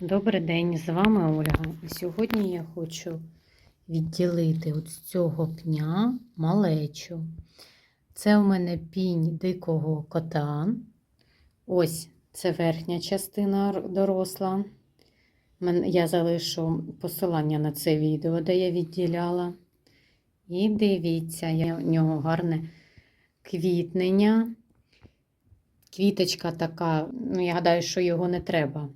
Добрий день, з вами Ольга. І Сьогодні я хочу відділити от з цього пня малечу. Це у мене пінь дикого кота. Ось це верхня частина доросла. Я залишу посилання на це відео, де я відділяла. І дивіться, я- у нього гарне квітнення. Квіточка така, ну я гадаю, що його не треба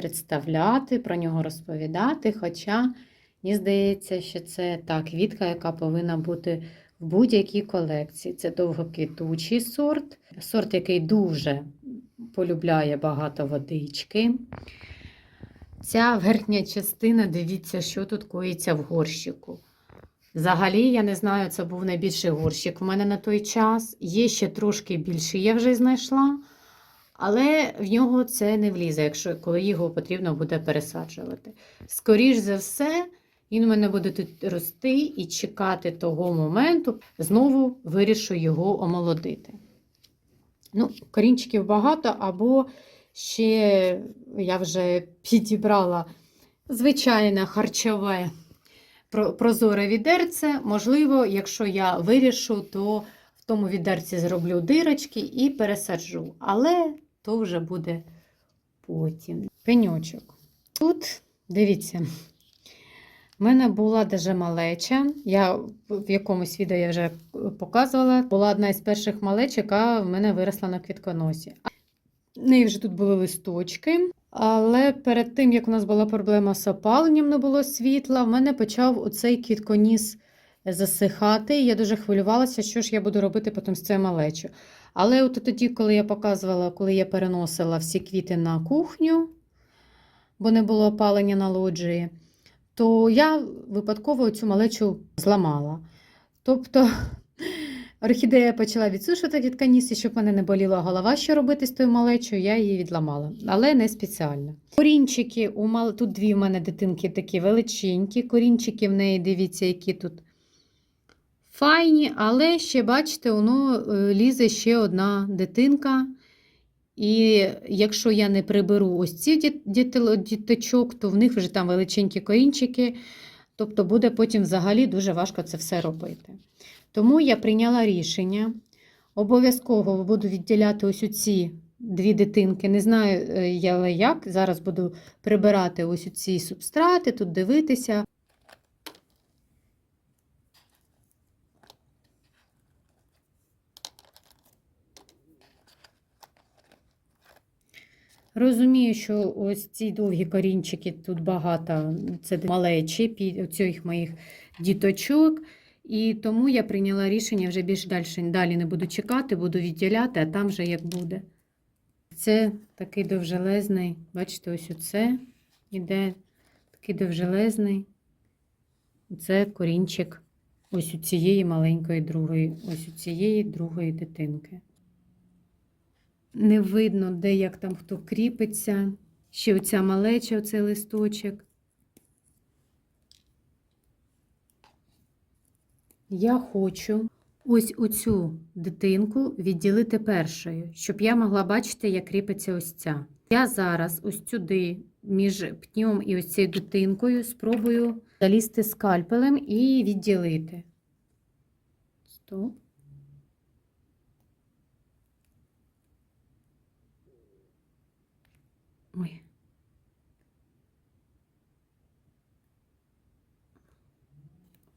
представляти, про нього розповідати. Хоча, мені здається, що це та квітка, яка повинна бути в будь-якій колекції. Це довгоквітучий сорт, сорт, який дуже полюбляє багато водички. Ця верхня частина, дивіться, що тут коїться в горщику. Взагалі, я не знаю, це був найбільший горщик в мене на той час. Є ще трошки більший, я вже знайшла. Але в нього це не влізе, якщо коли його потрібно буде пересаджувати. Скоріш за все, він у мене буде тут рости і чекати того моменту, знову вирішу його омолодити. Ну, корінчиків багато, або ще я вже підібрала звичайне харчове прозоре відерце. Можливо, якщо я вирішу, то в тому відерці зроблю дирочки і пересаджу. Але то вже буде потім. Пеньочок. Тут, дивіться, в мене була даже малеча. Я в якомусь відео я вже показувала. Була одна із перших малеч, яка в мене виросла на квітконосі. В неї вже тут були листочки. Але перед тим, як у нас була проблема з опаленням, не було світла, в мене почав оцей квітконіс засихати. І я дуже хвилювалася, що ж я буду робити потім з цією малечою. Але от тоді, коли я показувала, коли я переносила всі квіти на кухню, бо не було опалення на лоджії, то я випадково цю малечу зламала. Тобто орхідея почала відсушувати від каніси, щоб мене не боліла голова, що робити з тою малечою, я її відламала, але не спеціально. Корінчики, у мал... тут дві в мене дитинки такі величенькі. Корінчики в неї, дивіться, які тут файні, але ще, бачите, воно е, лізе ще одна дитинка. І якщо я не приберу ось ці діт- діточок, то в них вже там величенькі корінчики. Тобто буде потім взагалі дуже важко це все робити. Тому я прийняла рішення. Обов'язково буду відділяти ось ці дві дитинки. Не знаю, е, я, як. Зараз буду прибирати ось ці субстрати, тут дивитися. Розумію, що ось ці довгі корінчики тут багато, це малечі, цих моїх діточок. І тому я прийняла рішення вже більш далі, далі не буду чекати, буду відділяти, а там вже як буде. Це такий довжелезний, бачите, ось оце іде такий довжелезний. Це корінчик ось у цієї маленької другої, ось у цієї другої дитинки. Не видно, де як там хто кріпиться. Ще оця малеча, оцей листочок. Я хочу ось оцю дитинку відділити першою, щоб я могла бачити, як кріпиться ось ця. Я зараз ось сюди, між пнем і ось цією дитинкою, спробую залізти скальпелем і відділити. Стоп. Ой.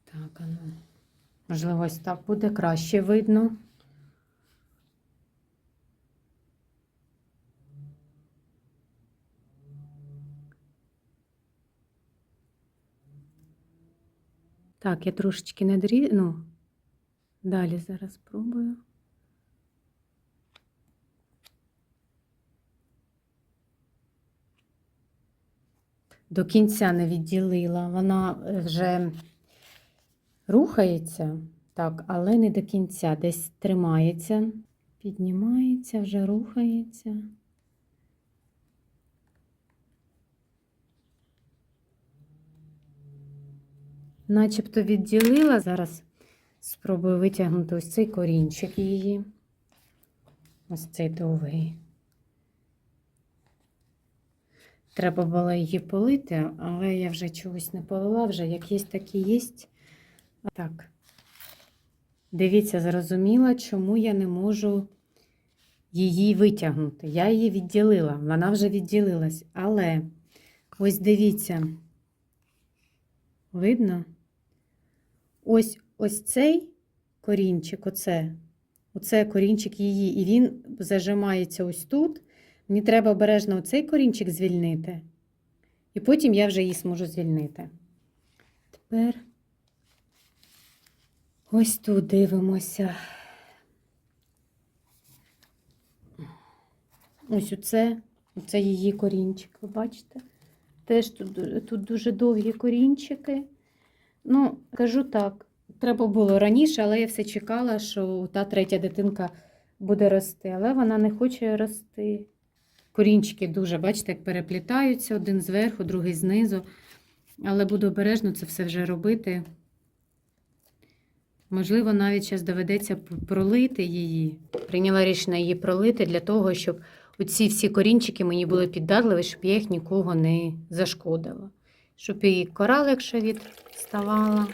Так, а ну. Можливо, ось так буде краще видно. Так, я трошечки не дрі... ну, далі зараз спробую. До кінця не відділила. Вона е, вже рухається, так, але не до кінця. Десь тримається, піднімається, вже рухається. Начебто відділила. Зараз спробую витягнути ось цей корінчик її. Ось цей довгий. Треба було її полити, але я вже чогось не полила, вже як є, так і є. Так. Дивіться, зрозуміла, чому я не можу її витягнути. Я її відділила, вона вже відділилась. Але ось дивіться, видно? Ось ось цей корінчик, оце, оце корінчик її, і він зажимається ось тут. Мені треба обережно оцей корінчик звільнити, і потім я вже її зможу звільнити. Тепер ось тут дивимося. Ось оце, оце її корінчик, ви бачите? Теж тут, тут дуже довгі корінчики. Ну, кажу так, треба було раніше, але я все чекала, що та третя дитинка буде рости, але вона не хоче рости. Корінчики дуже, бачите, як переплітаються один зверху, другий знизу. Але буду обережно це все вже робити. Можливо, навіть зараз доведеться пролити її. Прийняла рішення її пролити для того, щоб оці всі корінчики мені були піддатливі, щоб я їх нікого не зашкодила. Щоб і кора легше відставала.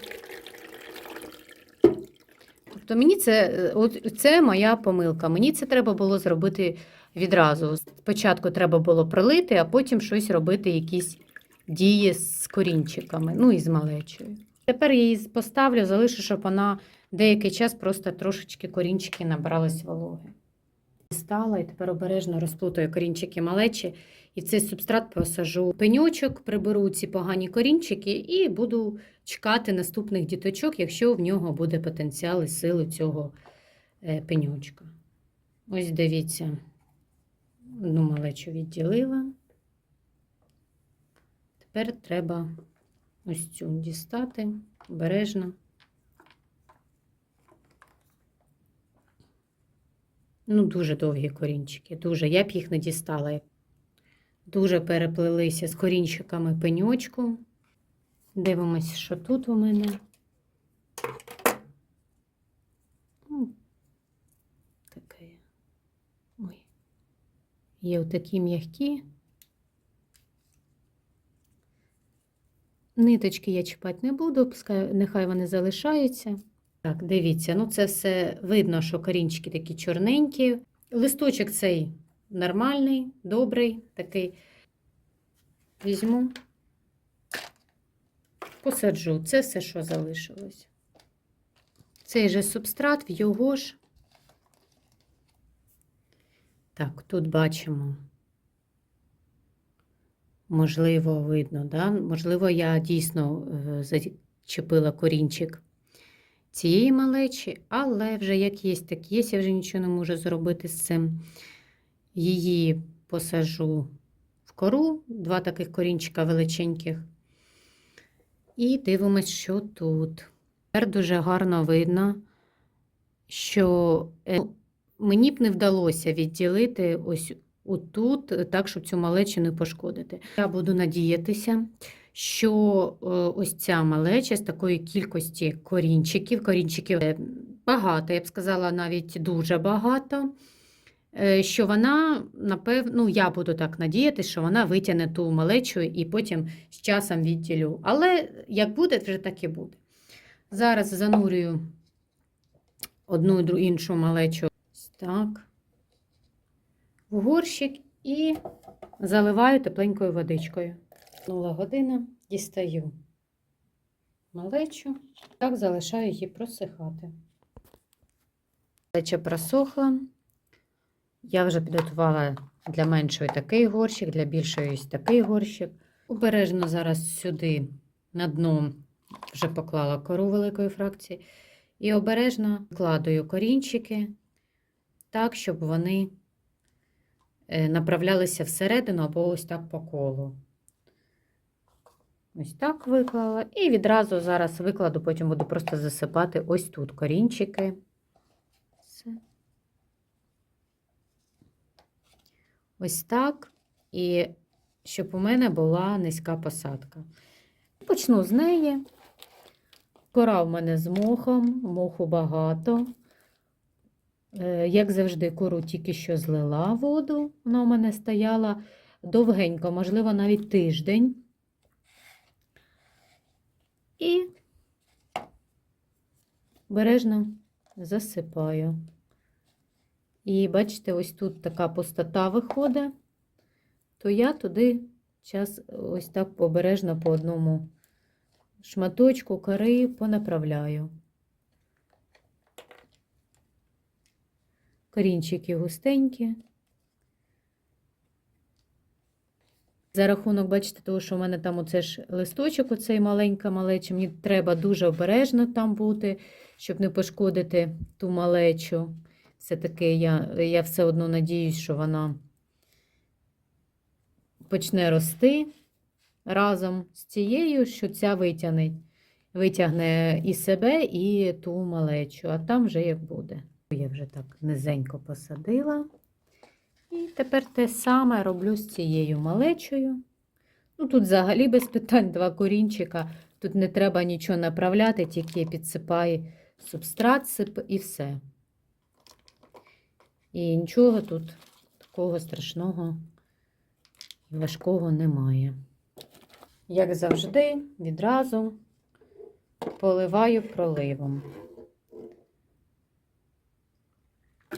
Тобто мені це, е, це моя помилка. Мені це треба було зробити відразу. Спочатку треба було пролити, а потім щось робити, якісь дії з корінчиками, ну і з малечою. Тепер я її поставлю, залишу, щоб вона деякий час просто трошечки корінчики набрались вологи. Стала і тепер обережно розплутаю корінчики малечі, і в цей субстрат посажу пеньочок, приберу ці погані корінчики і буду чекати наступних діточок, якщо в нього буде потенціал і сили цього е, пеньочка. Ось дивіться, одну малечу відділила. Тепер треба ось цю дістати обережно. Ну, дуже довгі корінчики, дуже. Я б їх не дістала. Дуже переплелися з корінчиками пеньочку. Дивимось, що тут у мене. Ну, Таке. Ой. Є отакі м'які. Ниточки я чіпати не буду, нехай вони залишаються. Так, дивіться, ну це все видно, що корінчики такі чорненькі. Листочок цей нормальний, добрий, такий. Візьму, посаджу. Це все, що залишилось. Цей же субстрат в його ж. Так, тут бачимо. Можливо, видно, да? Можливо, я дійсно е, зачепила корінчик цієї малечі, але вже як є, так є, я вже нічого не можу зробити з цим. Її посажу в кору, два таких корінчика величеньких. І дивимось, що тут. Тепер дуже гарно видно, що е, мені б не вдалося відділити ось отут, так, щоб цю малечу не пошкодити. Я буду надіятися, що е, ось ця малеча з такої кількості корінчиків, корінчиків е, багато, я б сказала, навіть дуже багато. е, Що вона, напевно, ну, я буду так надіятися, що вона витягне ту малечу і потім з часом відділю. Але як буде, вже так і буде. Зараз занурюю одну іншу малечу. Так. В горщик і заливаю тепленькою водичкою. Минула година, дістаю малечу, так залишаю її просихати. Малеча просохла. Я вже підготувала для меншої такий горщик, для більшої ось такий горщик. Обережно зараз сюди на дно вже поклала кору великої фракції. І обережно вкладаю корінчики так, щоб вони е, направлялися всередину або ось так по колу. Ось так виклала. І відразу зараз викладу, потім буду просто засипати ось тут корінчики. Ось так. І щоб у мене була низька посадка. Почну з неї. Кора в мене з мохом, моху багато. Е, Як завжди, кору тільки що злила воду, вона у мене стояла довгенько, можливо, навіть тиждень. І бережно засипаю. І бачите, ось тут така пустота виходить, то я туди час ось так обережно по одному шматочку кори понаправляю. Корінчики густенькі. За рахунок, бачите, того, що в мене там оце ж листочок, оцей маленька малеча, мені треба дуже обережно там бути, щоб не пошкодити ту малечу. Все-таки я, я все одно надіюсь, що вона почне рости разом з цією, що ця витягне, витягне і себе, і ту малечу, а там вже як буде. Я вже так низенько посадила. І тепер те саме роблю з цією малечою. Ну, тут взагалі без питань два корінчика. Тут не треба нічого направляти, тільки підсипай субстрат сип і все. І нічого тут такого страшного і важкого немає. Як завжди, відразу поливаю проливом.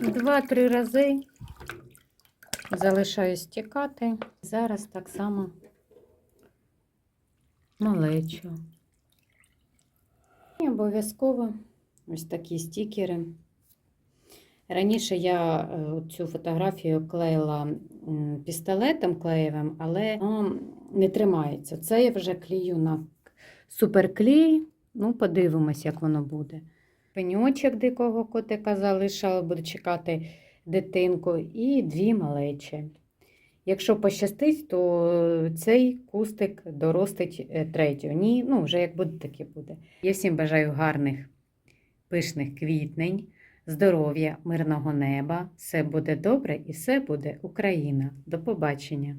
Два-три рази залишаю стікати. Зараз так само малечу. І обов'язково ось такі стікери. Раніше я е, цю фотографію клеїла пістолетом клеєвим, але не тримається. Це я вже клею на суперклей. Ну, подивимось, як воно буде. Пеньочок дикого котика залишила, буду чекати дитинку, і дві малечі. Якщо пощастить, то цей кустик доростить е, третього. Ні, ну вже як буде, так і буде. Я всім бажаю гарних, пишних квітнень, здоров'я, мирного неба. Все буде добре і все буде Україна. До побачення!